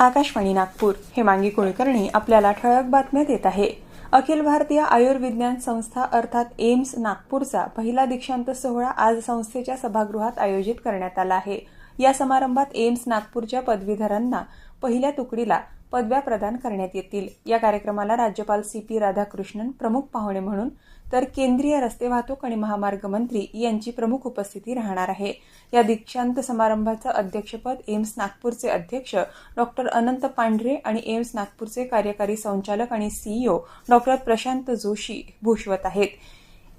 आकाशवाणी नागपूर. हे मांगी कुलकर्णी आपल्याला ठळक बातम्यात येत आहे. अखिल भारतीय आयुर्विज्ञान संस्था अर्थात एम्स नागपूरचा पहिला दीक्षांत सोहळा आज संस्थेच्या सभागृहात आयोजित करण्यात आला आहे. या समारंभात एम्स नागपूरच्या पदवीधरांना पहिल्या तुकडीला पदव्या प्रदान करण्यात येतील. या कार्यक्रमाला राज्यपाल सी पी राधाकृष्णन प्रमुख पाहुणे म्हणून तर केंद्रीय रस्ते वाहतूक आणि महामार्ग मंत्री यांची प्रमुख उपस्थिती राहणार आहे. या दीक्षांत समारंभाचं अध्यक्षपद एम्स नागपूरचे अध्यक्ष डॉक्टर अनंत पांढरे आणि एम्स नागपूरचे कार्यकारी संचालक आणि सीईओ डॉक्टर प्रशांत जोशी भूषवत आहेत.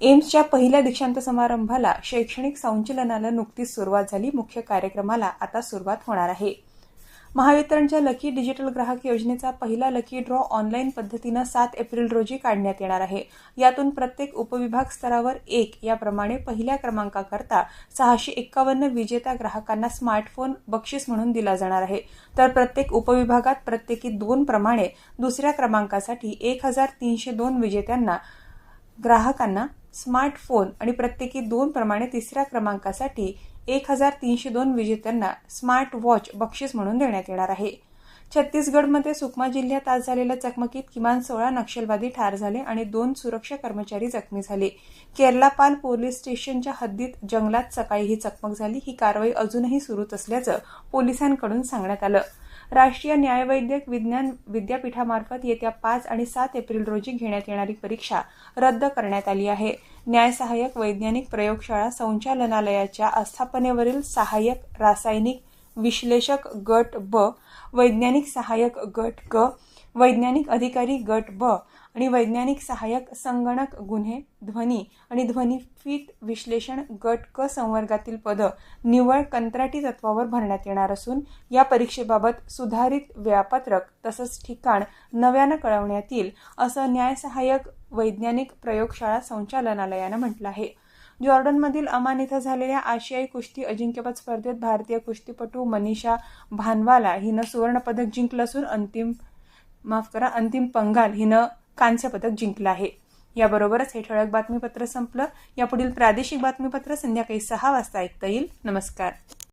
एम्सच्या पहिल्या दीक्षांत समारंभाला शैक्षणिक संचलनाला नुकतीच सुरुवात झाली. मुख्य कार्यक्रमाला आता सुरुवात होणार आहे. महावितरणच्या लकी डिजिटल ग्राहक योजनेचा पहिला लकी ड्रॉ ऑनलाईन पद्धतीनं सात एप्रिल रोजी काढण्यात येणार आहे. यातून प्रत्येक उपविभाग स्तरावर एक याप्रमाणे पहिल्या क्रमांकाकरता सहाशे एक्कावन्न विजेता ग्राहकांना स्मार्टफोन बक्षीस म्हणून दिला जाणार आहे. तर प्रत्येक उपविभागात प्रत्येकी दोन प्रमाणे दुसऱ्या क्रमांकासाठी एक हजार तीनशे दोन विजेत्यांना ग्राहकांना स्मार्टफोन आणि प्रत्येकी दोन प्रमाणे तिसऱ्या क्रमांकासाठी एक हजार तीनशे दोन विजेत्यांना स्मार्ट वॉच बक्षीस म्हणून देण्यात येणार आहे. छत्तीसगडमध्ये सुकमा जिल्ह्यात आज झालेल्या चकमकीत किमान सोळा नक्षलवादी ठार झाले आणि दोन सुरक्षा कर्मचारी जखमी झाले. केरलापाल पोलीस स्टेशनच्या हद्दीत जंगलात सकाळी ही चकमक झाली. ही कारवाई अजूनही सुरूच असल्याचं पोलिसांकडून सांगण्यात आलं. राष्ट्रीय न्यायवैद्यक विज्ञान विद्यापीठामार्फत येत्या पाच आणि सात एप्रिल रोजी घेण्यात येणारी परीक्षा रद्द करण्यात आली आहे. न्यायसहाय्यक वैज्ञानिक प्रयोगशाळा संचालनालयाच्या आस्थापनेवरील सहाय्यक रासायनिक विश्लेषक गट ब वैज्ञानिक सहाय्यक गट ग वैज्ञानिक अधिकारी गट ब आणि वैज्ञानिक सहाय्यक संगणक गुन्हे ध्वनी आणि ध्वनिफीत विश्लेषण गट क संवर्गातील पदं निव्वळ कंत्राटी तत्वावर भरण्यात येणार असून या परीक्षेबाबत सुधारित वेळापत्रक तसंच ठिकाण नव्यानं कळवण्यात येईल असं न्यायसहाय्यक वैज्ञानिक प्रयोगशाळा संचालनालयानं म्हटलं आहे. जॉर्डनमधील अमान इथं झालेल्या आशियाई कुस्ती अजिंक्यपद स्पर्धेत भारतीय कुस्तीपटू मनीषा भानवाला हिनं सुवर्णपदक जिंकलं असून अंतिम माफ करा अंतिम पंगाल हिनं कांस्य पदक जिंकलं आहे. याबरोबरच हे ठळक बातमीपत्र संपलं. यापुढील प्रादेशिक बातमीपत्र संध्याकाळी सहा वाजता ऐकता येईल. नमस्कार.